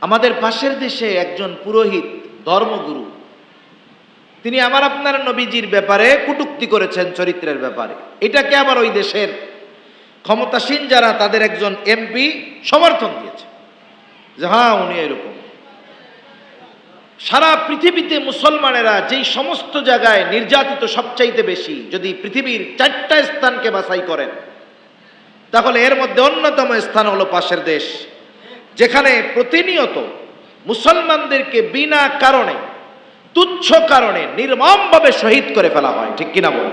আমাদের পাশের দেশে একজন পুরোহিত ধর্মগুরু। তিনি আমার আপনার নবীজির ব্যাপারে কুটুক্তি করেছেন চরিত্রের ব্যাপারে। এটাকে আবার ওই দেশের ক্ষমতাসীন যারা, তাদের একজন এমপি সমর্থন দিয়েছে? যে হ্যাঁ উনি এরকম। সারা পৃথিবীতে মুসলমানেরা যেই সমস্ত জায়গায় নির্যাতিত সবচাইতে বেশি, যদি পৃথিবীর চারটা স্থানকে বাছাই করেন, তাহলে এর মধ্যে অন্যতম স্থান হলো পাশের দেশ। যেখানে প্রতিনিয়ত মুসলমানদেরকে বিনা কারণে, তুচ্ছ কারণে, নির্মমভাবে শহীদ করে ফেলা হয়। ঠিক কিনা বলে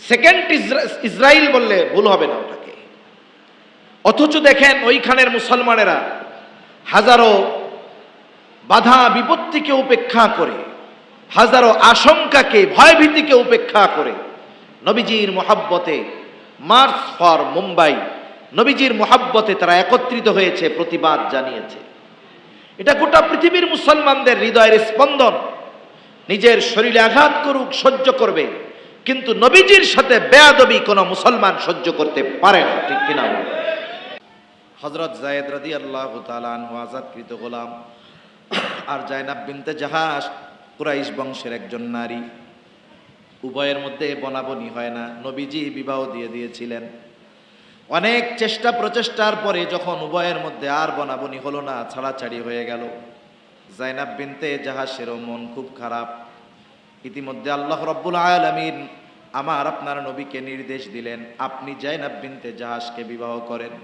সেকেন্ড ইসরায়েল বললে ভুল হবে না ওটাকে। অথচ দেখেন ওইখানের মুসলমানেরা হাজারো বাধা বিপত্তিকে উপেক্ষা করে, হাজারো আশঙ্কাকে, ভয়ভীতিকে উপেক্ষা করে নবীজির মোহাব্বতে মার্চ ফর মুম্বাই নবীজির মোহাব্বতে তারা একত্রিত হয়েছে, প্রতিবাদ জানিয়েছে। এটা গোটা পৃথিবীর মুসলমানদের হৃদয়ের স্পন্দন। নিজের শরীরে আঘাত করুক, সহ্য করবে। কিন্তু নবীজির সাথে বেয়াদবি কোনো মুসলমান সহ্য করতে পারে না, ঠিক কিনা? হজরত জায়েদ রাদি আল্লাহ আনহু আজাদকৃত গোলাম আর জায়নাব বিনতে জাহাজ কুরাইশ বংশের একজন নারী। উভয়ের মধ্যে বনাবনি হয় না। নবীজি বিবাহ দিয়ে দিয়েছিলেন। অনেক চেষ্টা প্রচেষ্টার পরে যখন উভয়ের মধ্যে আর বনাবনি হলো না, ছাড়াছাড়ি হয়ে গেল। জাইনাব বিনতে জাহাসেরও মন খুব খারাপ। ইতিমধ্যে আল্লাহ রব্বুল আলমিন আমার আপনার নবীকে নির্দেশ দিলেন, আপনি জাইনাব বিনতে জাহাজকে বিবাহ করেন।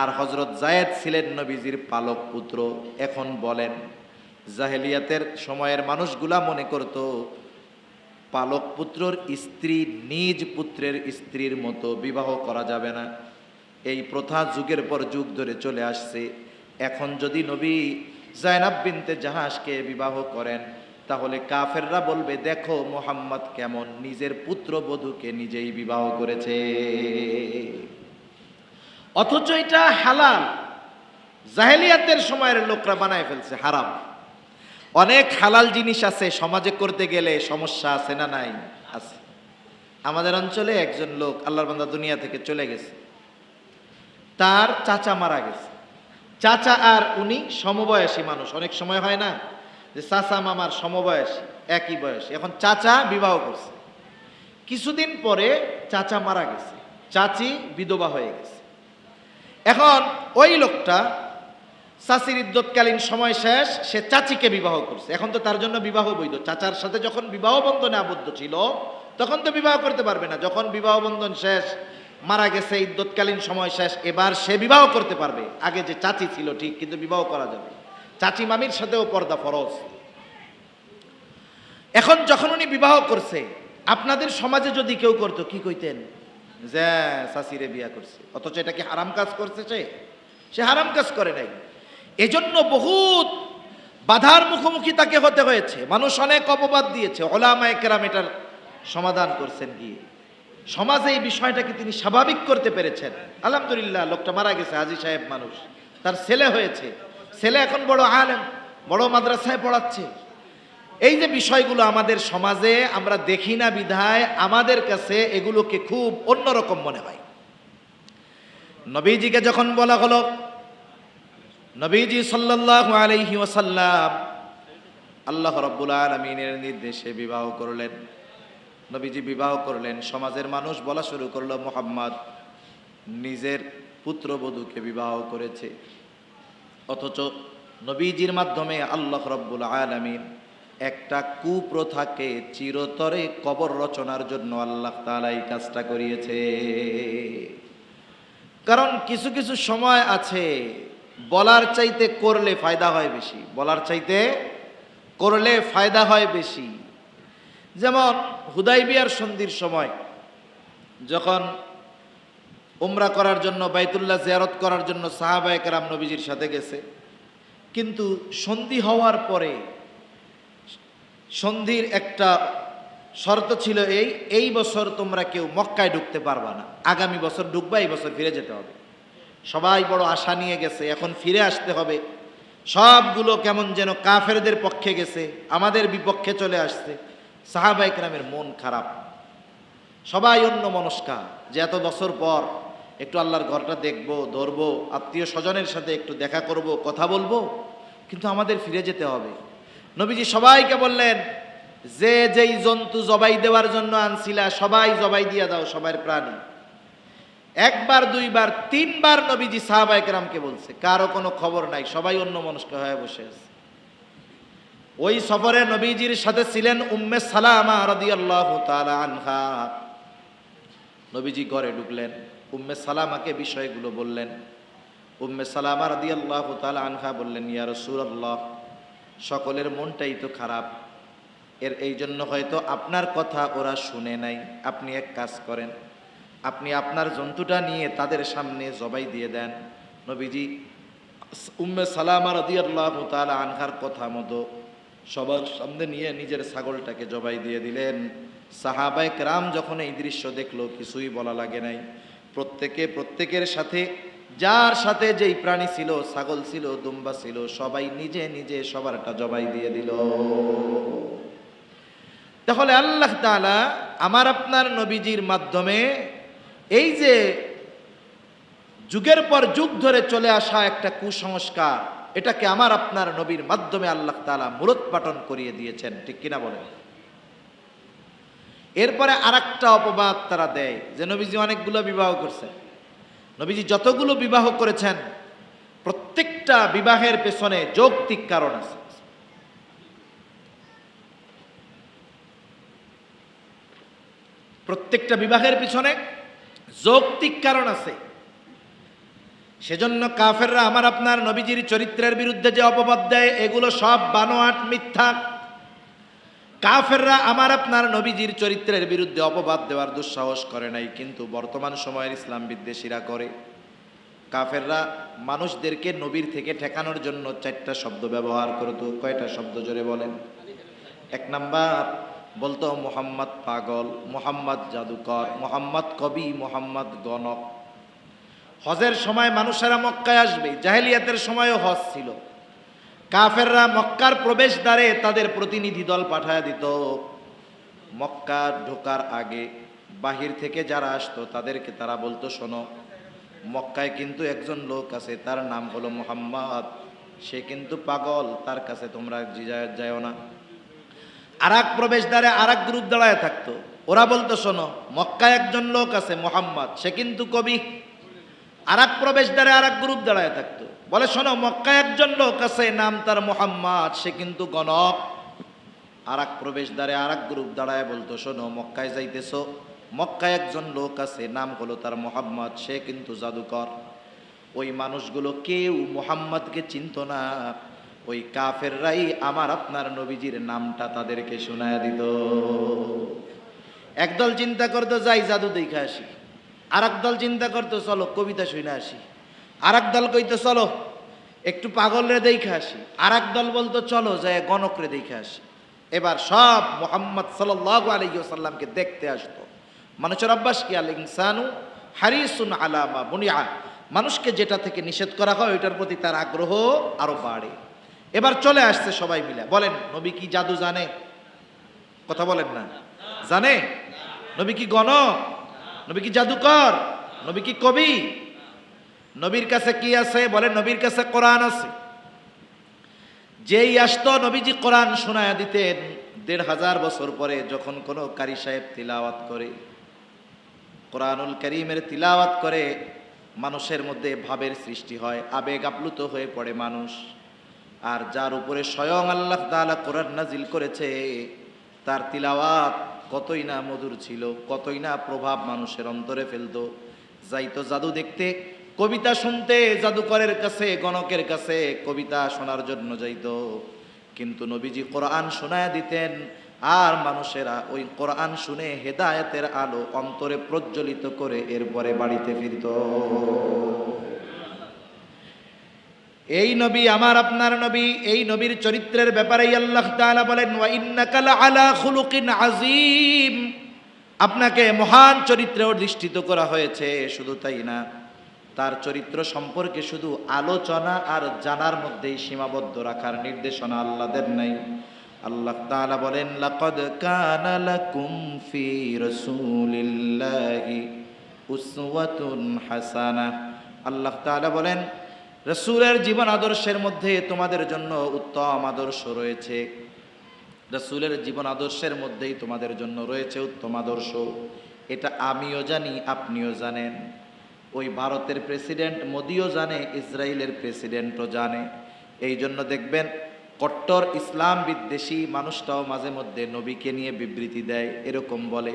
আর হজরত জায়েদ ছিলেন নবীজির পালক পুত্র, এখন বলেন, জাহেলিয়াতের সময়ের মানুষগুলা মনে করত পালক পুত্রর স্ত্রী নিজ পুত্রের স্ত্রীর মতো বিবাহ করা যাবে না। এই প্রথা যুগের পর যুগ ধরে চলে আসছে। এখন যদি নবী জায়নাব বিনতে জাহাজকে বিবাহ করেন, তাহলে কাফেররা বলবে, দেখো মোহাম্মদ কেমন, নিজের পুত্র বধূকে নিজেই বিবাহ করেছে। অথচ এটা হালাল। জাহেলিয়াতের সময়ের লোকরা বানায় ফেলছে, হারাম। অনেক হালাল জিনিস আছে, সমাজে করতে গেলে সমস্যা আছে না নাই? আছে। আমাদের অঞ্চলে একজন লোক আল্লাহর বান্দা দুনিয়া থেকে চলে গেছে। তার চাচা মারা গেছে। চাচা আর উনি সমবয়সী মানুষ। অনেক সময় হয় না যে চাচা মামার সমবয়সী, একই বয়স। এখন চাচা বিবাহ করছে। কিছুদিন পরে চাচা মারা গেছে। চাচি বিধবা হয়ে গেছে। এখন ওই লোকটা চাচির ইদ্যৎকালীন সময় শেষ, সে চাচিকে বিবাহ করছে। এখন তো তার জন্য বিবাহ বৈধ। চাচার সাথে যখন বিবাহ বন্ধনে আবদ্ধ ছিল, তখন তো বিবাহ করতে পারবে না। যখন বিবাহ বন্ধন শেষ, মারা গেছে ইদ্যৎকালীন সময় শেষ, এবার সে বিবাহ করতে পারবে। আগে যে চাচি ছিল, ঠিক, কিন্তু বিবাহ করা যাবে চাচি মামির সাথেও পর্দা ফরজ। এখন যখন উনি বিবাহ করছে, আপনাদের সমাজে যদি কেউ করতো, কি কইতেন? যে চাচিরে বিয়া করছে। অথচ এটা কি হারাম কাজ করছে সে? সে হারাম কাজ করে নাই। এজন্য বহুত বাধার মুখোমুখি তাকে হতে হয়েছে। মানুষ অনেক অপবাদ দিয়েছে। ওলামায় কেরাম এটার সমাধান করছেন গিয়ে। সমাজে এই বিষয়টাকে তিনি স্বাভাবিক করতে পেরেছেন। আলহামদুলিল্লাহ, লোকটা মারা গেছে, হাজি সাহেব মানুষ। তার ছেলে হয়েছে। ছেলে এখন বড় আলেম, বড় মাদ্রাসায় পড়াচ্ছে। এই যে বিষয়গুলো আমাদের সমাজে আমরা দেখি না বিধায়, আমাদের কাছে এগুলোকে খুব অন্যরকম মনে হয়। নবীজিকে যখন বলা হলো নবীজি সাল্লাল্লাহু আলাইহি ওয়াসাল্লাম আল্লাহ রাব্বুল আলামিনের নির্দেশে বিবাহ করলেন। নবীজি বিবাহ করলেন, সমাজের মানুষ বলা শুরু করল, মোহাম্মদ নিজের পুত্রবধূকে বিবাহ করেছে। অথচ নবীজির মাধ্যমে আল্লাহ রব্বুল আলামিন একটা কুপ্রথাকে চিরতরে কবর রচনার জন্য আল্লাহ তাআলা এই কাজটা করিয়েছে। কারণ কিছু কিছু সময় আছে বলার চাইতে করলে ফায়দা হয় বেশি, বলার চাইতে করলে ফায়দা হয় বেশি। যেমন হুদাইবিয়ার সন্ধির সময় যখন উমরা করার জন্য, বাইতুল্লাহ জিয়ারত করার জন্য সাহাবায়করাম নবীজির সাথে গেছে, কিন্তু সন্ধি হওয়ার পরে সন্ধির একটা শর্ত ছিল এই এই বছর তোমরা কেউ মক্কায় ঢুকতে পারবা না, আগামী বছর ঢুকবা, এই বছর ফিরে যেতে হবে। সবাই বড় আশা নিয়ে গেছে, এখন ফিরে আসতে হবে। সবগুলো কেমন যেন কাফেরদের পক্ষে গেছে, আমাদের বিপক্ষে চলে আসছে। সাহাবাইক নামের মন খারাপ। সবাই অন্য মনস্কা, যে এত বছর পর একটু আল্লাহর ঘরটা দেখব, ধরবো, আত্মীয় স্বজনের সাথে একটু দেখা করব, কথা বলব, কিন্তু আমাদের ফিরে যেতে হবে। নবীজি সবাইকে বললেন, যে যেই জন্তু জবাই দেওয়ার জন্য আনছিলা, সবাই জবাই দিয়ে দাও, সবার প্রাণী। একবার, দুইবার, তিনবার নবীজি সাহাবাইকেরামকে বলছে, কারও কোনো খবর নাই, সবাই অন্য মনস্ক হয়ে বসে আছে। ওই সফরে নবীজির সাথে ছিলেন উম্মে সালামা রাদিয়াল্লাহু তাআলা আনহা। নবীজি ঘরে ঢুকলেন, উম্মে সালামাকে বিষয়গুলো বললেন। উম্মে সালামা রাদিয়াল্লাহু তাআলা আনহা বললেন ইয়ার ইয়া রাসূলুল্লাহ, সকলের মনটাই তো খারাপ। এর এই জন্য হয়তো আপনার কথা ওরা শুনে নাই। আপনি এক কাজ করেন আপনি আপনার জন্তুটা নিয়ে তাদের সামনে জবাই দিয়ে দেন। নবীজি উম্মে সালামা রাদিয়াল্লাহু তালা আনহার কথা মতো সবার সামনে নিয়ে নিজের ছাগলটাকে জবাই দিয়ে দিলেন। সাহাবাই রাম যখন এই দৃশ্য দেখল, কিছুই বলা লাগে নাই। প্রত্যেকে, প্রত্যেকের সাথে, যার সাথে যেই প্রাণী ছিল, ছাগল ছিল, দুম্বা ছিল, সবাই নিজে নিজে সবারটা জবাই দিয়ে দিল। তাহলে আল্লাহ তাআলা আমার আপনার নবীজির মাধ্যমে এই যে যুগের পর যুগ ধরে চলে আসা একটা কুসংস্কার, এটাকে আমার আপনার নবীর মাধ্যমে আল্লাহ তাআলা মূলোৎপাটন করিয়ে দিয়েছেন, ঠিক কিনা বলেন? এরপরে আর একটা অপবাদ তারা দেয়, যে নবীজি অনেকগুলো বিবাহ করছেন নবীজি যতগুলো বিবাহ করেছেন, প্রত্যেকটা বিবাহের পেছনে যৌক্তিক কারণ আছে। প্রত্যেকটা বিবাহের পিছনে যৌক্তিক কারণ আছে। সেজন্য কাফেররা আমার আপনার নবীজির চরিত্রের বিরুদ্ধে যে অপবাদ দেয়, এগুলো সব বানোয়াট, মিথ্যা। কাফেররা আমার আপনার নবীজির চরিত্রের বিরুদ্ধে অপবাদ দেওয়ার দুঃসাহস করে নাই, কিন্তু বর্তমান সময়ের ইসলাম বিদ্বেষীরা করে। কাফেররা মানুষদেরকে নবীর থেকে ঠেকানোর জন্য চারটা শব্দ ব্যবহার করতো কয়টা শব্দ জোরে বলেন? এক নাম্বার বলতো মোহাম্মদ পাগল, মোহাম্মদ জাদুকর, মোহাম্মদ কবি, মোহাম্মদ গণক। হজের সময় মানুষেরা মক্কায় আসবে, জাহেলিয়াতের সময়ও হজ ছিল। কাফেররা মক্কার প্রবেশদ্বারে তাদের প্রতিনিধি দল পাঠায় দিত। মক্কা ঢোকার আগে বাহির থেকে যারা আসতো, তাদেরকে তারা বলতো, শোনো, মক্কায় কিন্তু একজন লোক আছে, তার নাম হলো মোহাম্মদ। সে কিন্তু পাগল, তার কাছে তোমরা জিজা- যাও না। আর এক প্রবেশদ্বারে আর এক গ্রুপ দাঁড়ায় থাকতো। ওরা বলতো, শোনো, মক্কায় একজন লোক আছে, মোহাম্মদ, সে কিন্তু কবি। আর এক প্রবেশদ্বারে আর এক গ্রুপ দাঁড়ায় থাকতো। বলে, শোনো, মক্কায় একজন লোক আছে, নাম তার মোহাম্মদ, সে কিন্তু গণক। আর এক প্রবেশদ্বারে আর এক গ্রুপ দাঁড়ায় বলতো, শোনো, মক্কায় যাইতেছো? মক্কায় একজন লোক আছে, নাম হলো তার মোহাম্মদ, সে কিন্তু জাদুকর। ওই মানুষগুলো কেউ মোহাম্মদকে চিনত না। ওই কাফেররাই আমার আপনার নবীজির নামটা তাদেরকে শোনায় দিত। একদল চিন্তা করতো, যাই জাদু দেখে আসি। আর দল চিন্তা করতো, চলো, কবিতা শুনে আসি। আর দল কইতো, চলো, একটু পাগলরে দেখে আসি। আর দল বলতো, চলো, যায় গণকরে দেখে আসি। এবার সব মোহাম্মদ সাল্লাহ আলহিসাল্লামকে দেখতে আসতো। মানুষের অভ্যাস কি? আল ইনসানু হারিসুন আলামা বুনিয়া। মানুষকে যেটা থেকে নিষেধ করা হয়, ওইটার প্রতি তার আগ্রহ আরও বাড়ে। এবার চলে আসছে সবাই মিলে। বলেন, নবী কি জাদু জানে? কথা বলেন না। জানে? নবী কি গণক? নবী কি জাদুকর? নবী কি কবি? নবীর কাছে কি আছে? বলে নবীর কাছে কোরআন আছে। যেই আসতো নবীজি কোরআন শোনায়া দিতেন, দেড় হাজার বছর পরে যখন কোনো কারি সাহেব তিলাওয়াত করে, কোরআনুল করিমের তিলাওয়াত করে, মানুষের মধ্যে ভাবের সৃষ্টি হয়, আবেগ আপ্লুত হয়ে পড়ে মানুষ। আর যার উপরে স্বয়ং আল্লাহ তাআলা কোরআন নাজিল করেছে, তার তিলাওয়াত কতই না মধুর ছিল, কতই না প্রভাব মানুষের অন্তরে ফেলতো। যাইতো জাদু দেখতে, কবিতা শুনতে জাদুকরের কাছে, গণকের কাছে কবিতা শোনার জন্য যাইত। কিন্তু নবীজি কোরআন শোনায় দিতেন, আর মানুষেরা ওই কোরআন শুনে হেদায়েতের আলো অন্তরে প্রজ্বলিত করে এরপরে বাড়িতে ফিরত। এই নবী আমার আপনার নবী, এই নবীর চরিত্রের ব্যাপারে আল্লাহ তাআলা বলেন আযীম। আপনাকে মহান চরিত্রে অধিষ্ঠিত করা হয়েছে, শুধু তাই না, তার চরিত্র সম্পর্কে শুধু আলোচনা আর জানার মধ্যেই সীমাবদ্ধ রাখার নির্দেশনা আল্লাহ দেন নাই। আল্লাহ তাআলা বলেন, লাকাদ কানা লাকুম ফি উসওয়াতুন হাসানা। আল্লাহ তাআলা বলেন রসুলের জীবন আদর্শের মধ্যে তোমাদের জন্য উত্তম আদর্শ রয়েছে। রসুলের জীবন আদর্শের মধ্যেই তোমাদের জন্য রয়েছে উত্তম আদর্শ। এটা আমিও জানি, আপনিও জানেন। ওই ভারতের প্রেসিডেন্ট মোদিও জানে, ইসরায়েলের প্রেসিডেন্টও জানে। এই জন্য দেখবেন, কট্টর ইসলাম বিদ্বেষী মানুষটাও মাঝে মধ্যে নবীকে নিয়ে বিবৃতি দেয়, এরকম বলে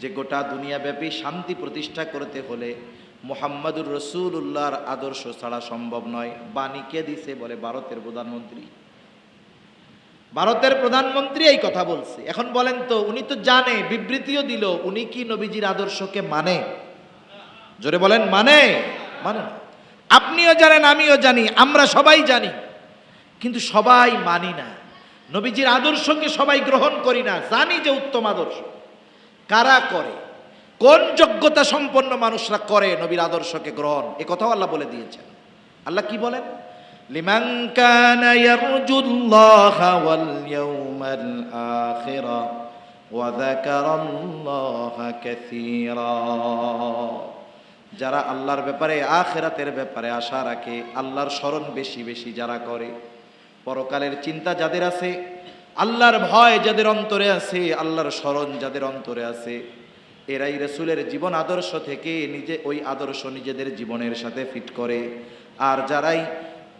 যে গোটা দুনিয়াব্যাপী শান্তি প্রতিষ্ঠা করতে হলে মোহাম্মদুর রসুল্লাহর আদর্শ ছাড়া সম্ভব নয়। বাণী কে দিছে বলে ভারতের প্রধানমন্ত্রী? ভারতের প্রধানমন্ত্রী এই কথা বলছে। এখন বলেন তো, উনি তো জানে, বিবৃতিও দিল, উনি কি নবীজির আদর্শকে মানে? জোরে বলেন মানে? মানে। আপনিও জানেন, আমিও জানি, আমরা সবাই জানি, কিন্তু সবাই মানি না। নবীজির আদর্শকে সবাই গ্রহণ করি না, জানি যে উত্তম আদর্শ। কারা করে? কোন যোগ্যতা সম্পন্ন মানুষরা করে নবীর আদর্শকে গ্রহণ? এ কথাও আল্লাহ বলে দিয়েছেন। আল্লাহ কি বলেন? যারা আল্লাহর ব্যাপারে, আখেরাতের ব্যাপারে আশা রাখে, আল্লাহর স্মরণ বেশি বেশি যারা করে, পরকালের চিন্তা যাদের আছে, আল্লাহর ভয় যাদের অন্তরে আছে, আল্লাহর স্মরণ যাদের অন্তরে আছে এরাই রসুলের জীবন আদর্শ থেকে নিজে ওই আদর্শ নিজেদের জীবনের সাথে ফিট করে। আর যারাই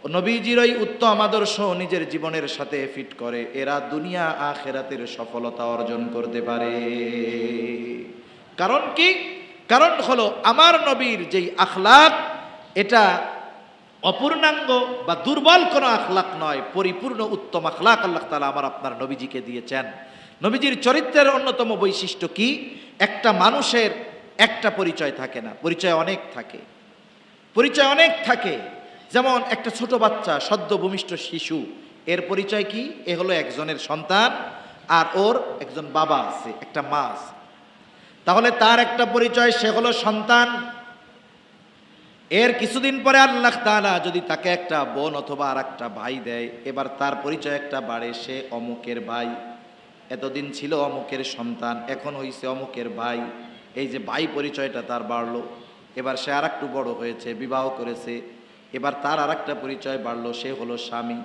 নবীজির ওই উত্তম আদর্শ নিজের জীবনের সাথে ফিট করে, এরা দুনিয়া আখেরাতের সফলতা অর্জন করতে পারে। কারণ কি? কারণ হলো আমার নবীর যেই আখলাক, এটা অপূর্ণাঙ্গ বা দুর্বল কোনো আখলাক নয়, পরিপূর্ণ উত্তম আখলাক আল্লাহ তালা আমার আপনার নবীজিকে দিয়েছেন। নবীজির চরিত্রের অন্যতম বৈশিষ্ট্য কি? একটা মানুষের একটা পরিচয় থাকে না, পরিচয় অনেক থাকে। পরিচয় অনেক থাকে। যেমন একটা ছোট বাচ্চা, সদ্য ভূমিষ্ঠ শিশু, এর পরিচয় কি? এ হলো একজনের সন্তান আর ওর একজন বাবা আছে, একটা মা আছে। তাহলে তার একটা পরিচয়, সে হলো সন্তান। এর কিছুদিন পরে আল্লাহ তাআলা যদি তাকে একটা বোন অথবা আর একটা ভাই দেয়, এবার তার পরিচয় একটা বাড়ে, সে অমুকের ভাই। এতদিন ছিল অমুকের সন্তান, এখন হইছে অমুকের ভাই। এই যে ভাই পরিচয়টা তার বাড়লো। এবার সে আর একটু বড় হয়েছে, বিবাহ করেছে। এবার তার আর একটা পরিচয় বাড়লো, সে হলো স্বামী।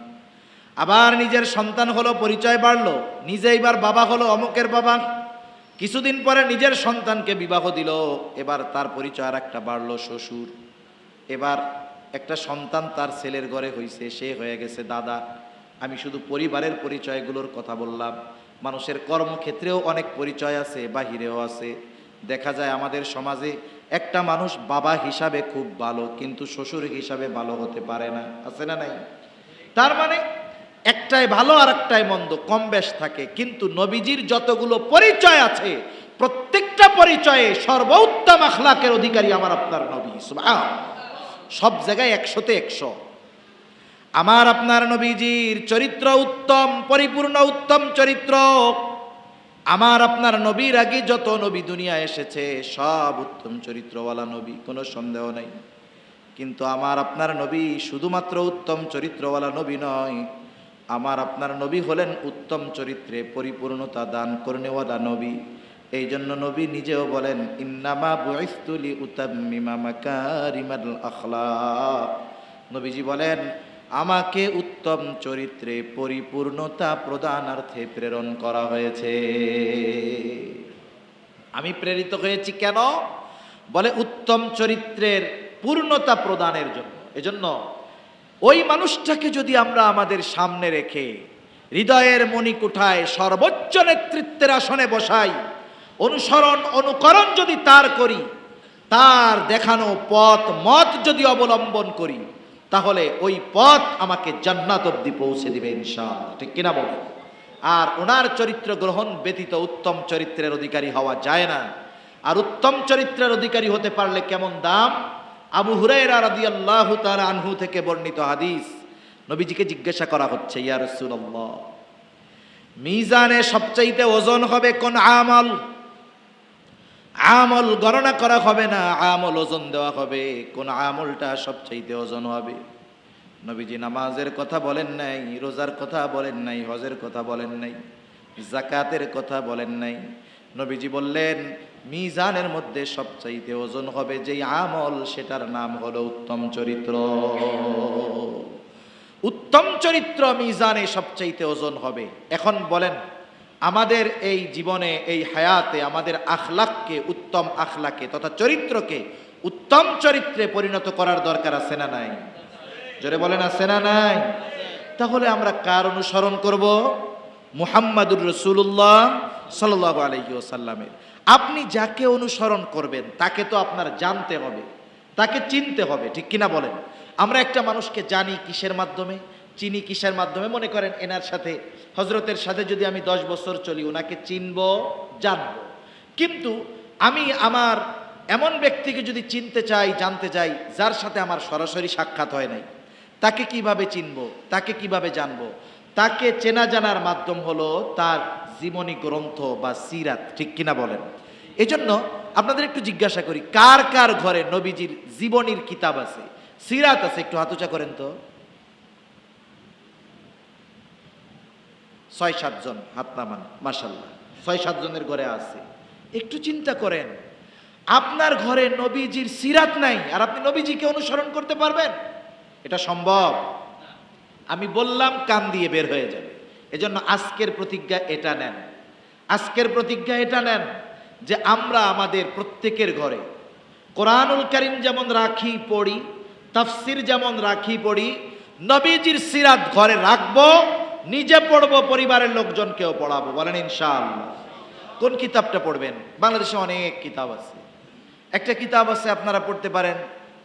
আবার নিজের সন্তান হলো, পরিচয় বাড়লো। নিজে এবার বাবা হলো, অমুকের বাবা। কিছুদিন পরে নিজের সন্তানকে বিবাহ দিল। এবার তার পরিচয় আর একটা বাড়লো, শ্বশুর। এবার একটা সন্তান তার ছেলের ঘরে হইছে, সে হয়ে গেছে দাদা। আমি শুধু পরিবারের পরিচয়গুলোর কথা বললাম। মানুষের কর্মক্ষেত্রেও অনেক পরিচয় আছে, বাহিরেও আছে। দেখা যায় আমাদের সমাজে একটা মানুষ বাবা হিসাবে খুব ভালো, কিন্তু শ্বশুর হিসাবে ভালো হতে পারে না। আছে না নাই? তার মানে একটাই ভালো আর একটাই মন্দ, কম বেশ থাকে। কিন্তু নবীজির যতগুলো পরিচয় আছে, প্রত্যেকটা পরিচয়ে সর্বোত্তম আখলাকের অধিকারী আমার আপনার নবী। সব জায়গায় একশোতে একশো। আমার আপনার নবীজির চরিত্র উত্তম, পরিপূর্ণ উত্তম চরিত্র। আমার আপনার নবীর আগে যত নবী দুনিয়া এসেছে, সব উত্তম চরিত্রওয়ালা নবী, কোনো সন্দেহ নেই। কিন্তু আমার আপনার নবী শুধুমাত্র উত্তম চরিত্রওয়ালা নবী নয়, আমার আপনার নবী হলেন উত্তম চরিত্রে পরিপূর্ণতা দান করনেওয়ালা নবী। এই জন্য নবী নিজেও বলেন, ইন্নামা বুইস্তুলি উতাম্মিমা মাকারিমাল আখলা নবীজি বলেন আমাকে উত্তম চরিত্রে পরিপূর্ণতা প্রদানার্থে প্রেরণ করা হয়েছে। আমি প্রেরিত হয়েছি কেন? বলে উত্তম চরিত্রের পূর্ণতা প্রদানের জন্য। এজন্য ওই মানুষটাকে যদি আমরা আমাদের সামনে রেখে হৃদয়ের মণিকুঠায় সর্বোচ্চ নেতৃত্বের আসনে বসাই, অনুসরণ, অনুকরণ যদি তার করি, তার দেখানো পথ, মত যদি অবলম্বন করি তাহলে ওই পথ আমাকে জান্নাত অব্দি পৌঁছে দিবে ইনশাআল্লাহ। ঠিক কিনা বলে আর ওনার চরিত্র গ্রহণ ব্যতীত উত্তম চরিত্রের অধিকারী হওয়া যায় না। আর উত্তম চরিত্রের অধিকারী হতে পারলে কেমন দাম? আবু হুরায়রা রাদিয়াল্লাহু তাআলা আনহু থেকে বর্ণিত হাদিস। নবীজিকে জিজ্ঞাসা করা হচ্ছে, ইয়া রাসূলুল্লাহ, মিজানে সবচাইতে ওজন হবে কোন আমল? আমল গণনা করা হবে না, আমল ওজন দেওয়া হবে। কোন আমলটা সবচাইতে ওজন হবে। নবীজি নামাজের কথা বলেন নাই, রোজার কথা বলেন নাই, হজের কথা বলেন নাই জাকাতের কথা বলেন নাই। নবীজি বললেন, মিজানের মধ্যে সবচাইতে ওজন হবে যেই আমল, সেটার নাম হলো উত্তম চরিত্র। উত্তম চরিত্র মিজানে সবচাইতে ওজন হবে। এখন বলেন আমাদের এই জীবনে, এই হায়াতে, আমাদের আখলাককে, উত্তম আখলাকে তথা চরিত্রকে উত্তম চরিত্রে পরিণত করার দরকার আছে না নাই? জোরে বলেন, আছে না নাই? তাহলে আমরা কার অনুসরণ করব? মুহাম্মাদুর রসুল্লাহ সাল্লাহ আলহি ওসাল্লামের আপনি যাকে অনুসরণ করবেন, তাকে তো আপনার জানতে হবে, তাকে চিনতে হবে, ঠিক কিনা বলেন? আমরা একটা মানুষকে জানি কিসের মাধ্যমে? চিনি কিসের মাধ্যমে? মনে করেন এনার সাথে হজরতের সাথে যদি আমি দশ বছর চলি, ওনাকে চিনব, জানব। কিন্তু আমি আমার এমন ব্যক্তিকে যদি চিনতে চাই, জানতে চাই, যার সাথে আমার সরাসরি সাক্ষাৎ হয় নাই, তাকে কীভাবে চিনব, তাকে কীভাবে জানব? তাকে চেনা জানার মাধ্যম হলো তার জীবনী গ্রন্থ বা সিরাত, ঠিক কিনা বলেন? এজন্য আপনাদের একটু জিজ্ঞাসা করি, কার কার ঘরে নবীজির জীবনীর কিতাব আছে? সিরাত আছে, একটু হাতুচা করেন তো। ছয় সাতজন হাত নামান মাসাল্লাহ ছয় সাতজনের ঘরে আছে। একটু চিন্তা করেন, আপনার ঘরে নবীজির সিরাত নাই, আর আপনি নবীজিকে অনুসরণ করতে পারবেন? এটা সম্ভব? আমি বললাম, কান দিয়ে বের হয়ে যাবে। এজন্য আজকের প্রতিজ্ঞা এটা নেন। আজকের প্রতিজ্ঞা এটা নেন যে আমরা আমাদের প্রত্যেকের ঘরে কোরআনুল করিম যেমন রাখি, পড়ি, তাফসির যেমন রাখি, পড়ি, নবীজির সিরাত ঘরে রাখব নিজে পড়ব, পরিবারের লোকজনকেও পড়াবো, বলেন ইনশাআল্লাহ। কোন কিতাবটা পড়বেন? বাংলাদেশে অনেক কিতাব আছে। একটা কিতাব আছে, আপনারা পড়তে পারেন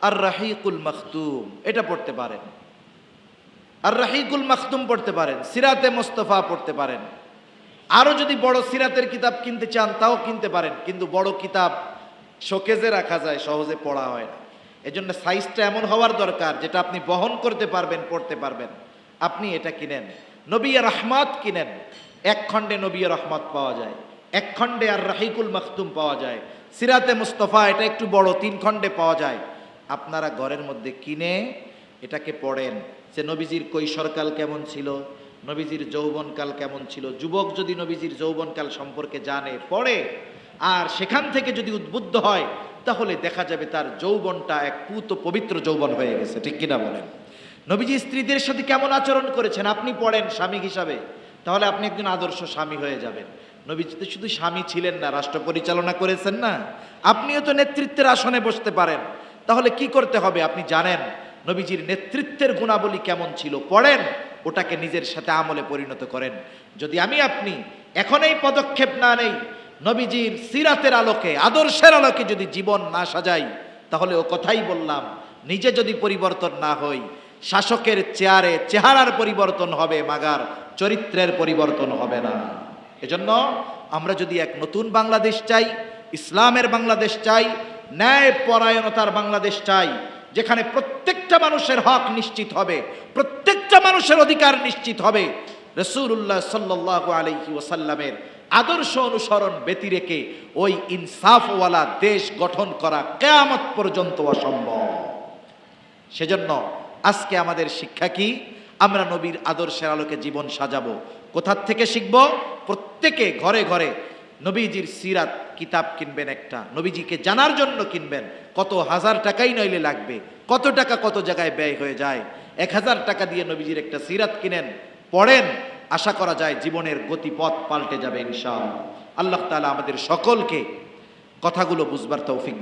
আর রাহিকুল মখতুম। এটা পড়তে পারেন। আর রাহিকুল মখতুম পড়তে পারেন। সিরাতে মোস্তফা পড়তে পারেন। আরও যদি বড় সিরাতের কিতাব কিনতে চান, তাও কিনতে পারেন। কিন্তু বড় কিতাব শোকেজে রাখা যায়, সহজে পড়া হয় না। এজন্য সাইজটা এমন হওয়ার দরকার, যেটা আপনি বহন করতে পারবেন, পড়তে পারবেন। আপনি এটা কিনেন। নবিয়া রহমত কিনেন এক খণ্ডে নবিয়া রহমত পাওয়া যায়, এক খণ্ডে আর রাহিকুল মখতুম পাওয়া যায়। সিরাতে মুস্তফা এটা একটু বড়, তিন খণ্ডে পাওয়া যায়। আপনারা ঘরের মধ্যে কিনে এটাকে পড়েন যে নবীজির কৈশোরকাল কেমন ছিল, নবীজির যৌবনকাল কেমন ছিল। যুবক যদি নবীজির যৌবনকাল সম্পর্কে জানে, পড়ে, আর সেখান থেকে যদি উদ্বুদ্ধ হয়, তাহলে দেখা যাবে তার যৌবনটা এক পুত পবিত্র যৌবন হয়ে গেছে। ঠিক কিনা বলেন? নবীজি স্ত্রীদের সাথে কেমন আচরণ করেছেন? আপনি পড়েন স্বামী হিসাবে। তাহলে আপনি একজন আদর্শ স্বামী হয়ে যাবেন। নবীজি তো শুধু স্বামী ছিলেন না, রাষ্ট্র পরিচালনা করেছেন না। আপনিও তো নেতৃত্বের আসনে বসতে পারেন। তাহলে কি করতে হবে আপনি জানেন? নবীজির নেতৃত্বের গুণাবলী কেমন ছিল? পড়েন, ওটাকে নিজের সাথে আমলে পরিণত করেন। যদি আমি আপনি এখন এই পদক্ষেপ না নেই, নবীজির সিরাতের আলোকে, আদর্শের আলোকে যদি জীবন না সাজাই, তাহলে ও কথাই বললাম, নিজে যদি পরিবর্তন না হই শাসকের চেয়ারে চেহারার পরিবর্তন হবে, মাগার চরিত্রের পরিবর্তন হবে না। এজন্য আমরা যদি এক নতুন বাংলাদেশ চাই, ইসলামের বাংলাদেশ চাই ন্যায় পরায়ণতার বাংলাদেশ চাই, যেখানে প্রত্যেকটা মানুষের হক নিশ্চিত হবে, প্রত্যেকটা মানুষের অধিকার নিশ্চিত হবে রসুল্লাহ সাল্লাহ আলহি ওসাল্লামের আদর্শ অনুসরণ ব্যতি রেখে ওই ইনসাফওয়ালা দেশ গঠন করা কেয়ামত পর্যন্ত অসম্ভব। সেজন্য আজকে আমাদের শিক্ষা কি? আমরা নবীর আদর্শের আলোকে জীবন সাজাবো। কোথার থেকে শিখব? প্রত্যেকে ঘরে ঘরে নবীজির সিরাত কিতাব কিনবেন একটা। নবীজিকে জানার জন্য কিনবেন। কত হাজার টাকাই নইলে লাগবে। কত টাকা কত জায়গায় ব্যয় হয়ে যায়। এক হাজার টাকা দিয়ে নবীজির একটা সিরাত কিনেন, পড়েন, আশা করা যায় জীবনের গতিপথ পাল্টে যাবে ইনশাআল্লাহ। আল্লাহ তাআলা আমাদের সকলকে কথাগুলো বুঝবার তৌফিক